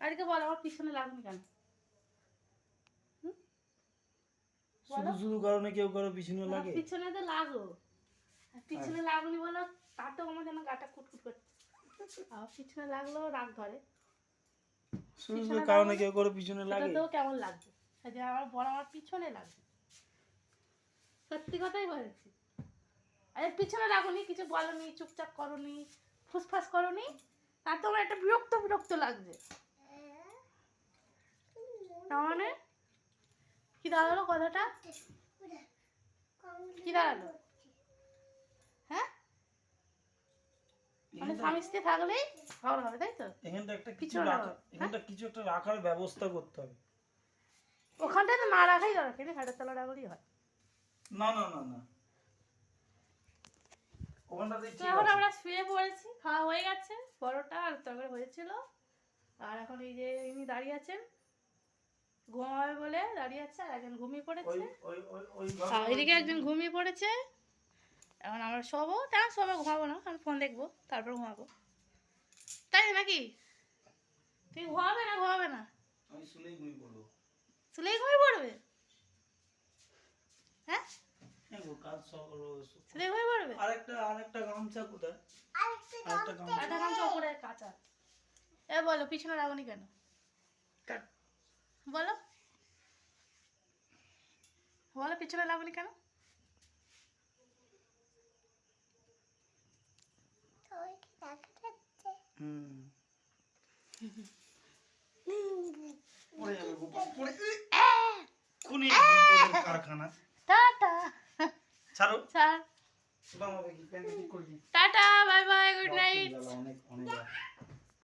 আজকে বল আমার পিছনে লাগুনি কেন? শুধু শুধু কারণে কেউ কারও পিছনে লাগে? পিছনে তো লাগো। পিছনে লাগুনি বলো তাতেও আমার যেন গাটা কুটকুট করছে আর পিছনে লাগলেও রাগ ধরে। শুধু শুধু কারণে কেউ কারও পিছনে লাগে? সেটাতেও কেমন লাগবে? যে আমার বড় আমার পিছনে লাগবে। সত্যি কথাই বলেছি। আরে পিছনে কিছু বলনি চুপচাপ করনি ফুসফাস করনি তাতে আমার একটা বিরক্ত বিরক্ত লাগছে। তার মানে কি দাঁড়াল কথাটা? কি দাঁড়াল? হ্যাঁ? মানে স্বামী স্ত্রী থাকলেই ভালো হবে তাই তো? এখানটা একটা কিছু পিছনে রাখা লাগো, এখানটা কিছু একটা রাখার ব্যবস্থা করতে হবে। ওখানটায় তো রাখাই দরকার তলা রাখলেই হয়। না না না না। ওখানটাতে তো ঠিক এখন আমরা শুয়ে পড়েছি খাওয়া হয়ে গেছে পরোটা আর তরকারি হয়েছিল। আর এখন এই যে ইনি দাঁড়িয়ে আছেন ঘুমাবে বলে দাঁড়িয়ে আছে আর একজন ঘুমিয়ে পড়েছে। ওই ওই ওই এদিকে একজন ঘুমিয়ে পড়েছে। এখন আমরা শোবো তেমন শোবো ঘুমাবো না আমি ফোন দেখব তারপর ঘুমাবো। তাই নাকি? তুই ঘুমাবে না ঘুমাবে না? আমি শুনেই ঘুমিয়ে পড়ব। শুলেই ঘুমিয়ে পড়বে? হ্যাঁ? হ্যাঁ। শুলেই আরেকটা আরেকটা গামছা কোথায়? আরেকটা গামছা। উপরে কাঁচা। এ বলো পিছনে রাখনি কেন? কাট। বলো। বলো পিছনে লাগনি কেন? কারখানা। টাটা। ছাড়ো। স্যার বাবা প্যান্ট